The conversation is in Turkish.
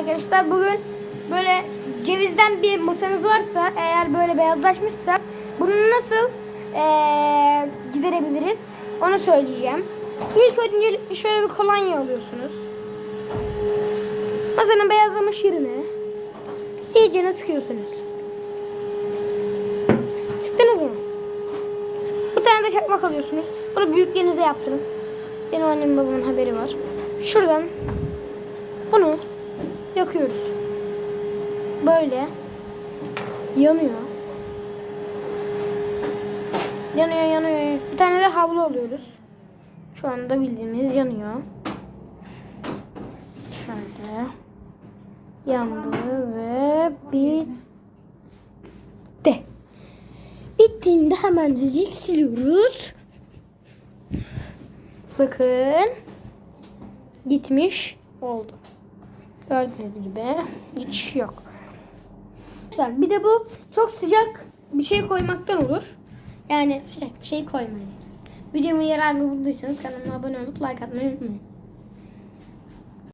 arkadaşlar. Bugün böyle cevizden bir masanız varsa eğer böyle beyazlaşmışsa bunu nasıl eee, giderebiliriz onu söyleyeceğim. İlk önce şöyle bir kolonya alıyorsunuz. Masanın beyazlamış yerine iyice sıkıyorsunuz. Sıktınız mı? Bir tane de çakmak alıyorsunuz. Bunu büyüklerinize yaptırın. Benim annem babamın haberi var. Şuradan bunu yakıyoruz. Böyle yanıyor. Yanıyor yanıyor. Bir tane de havlu alıyoruz. Şu anda bildiğimiz yanıyor. Şöyle yandı ve bitti. Bittiğinde hemencecik siliyoruz. Bakın gitmiş oldu. Gördüğünüz gibi hiç yok. Arkadaşlar bir de bu çok sıcak bir şey koymaktan olur. Yani sıcak bir şey koymayın. Videomu yararlı bulduysanız kanalıma abone olup like atmayı unutmayın.